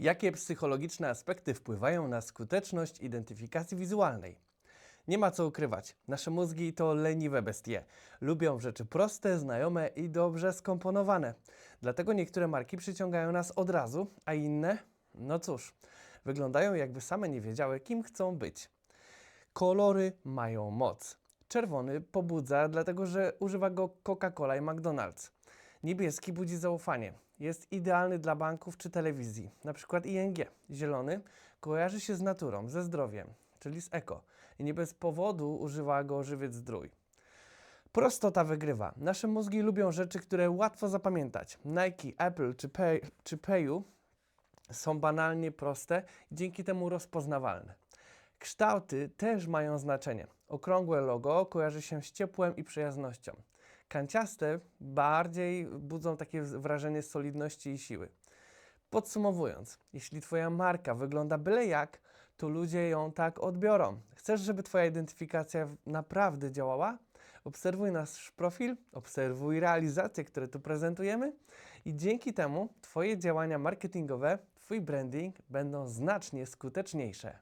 Jakie psychologiczne aspekty wpływają na skuteczność identyfikacji wizualnej? Nie ma co ukrywać, nasze mózgi to leniwe bestie. Lubią rzeczy proste, znajome i dobrze skomponowane. Dlatego niektóre marki przyciągają nas od razu, a inne, no cóż, wyglądają jakby same nie wiedziały, kim chcą być. Kolory mają moc. Czerwony pobudza, dlatego że używa go Coca-Cola i McDonald's. Niebieski budzi zaufanie. Jest idealny dla banków czy telewizji, na przykład ING. Zielony kojarzy się z naturą, ze zdrowiem, czyli z eko. I nie bez powodu używa go żywiec zdrój. Prostota wygrywa. Nasze mózgi lubią rzeczy, które łatwo zapamiętać. Nike, Apple czy, Pay, czy Payu są banalnie proste i dzięki temu rozpoznawalne. Kształty też mają znaczenie. Okrągłe logo kojarzy się z ciepłem i przyjaznością. Kanciaste bardziej budzą takie wrażenie solidności i siły. Podsumowując, jeśli Twoja marka wygląda byle jak, to ludzie ją tak odbiorą. Chcesz, żeby Twoja identyfikacja naprawdę działała? Obserwuj nasz profil, obserwuj realizacje, które tu prezentujemy i dzięki temu Twoje działania marketingowe, Twój branding będą znacznie skuteczniejsze.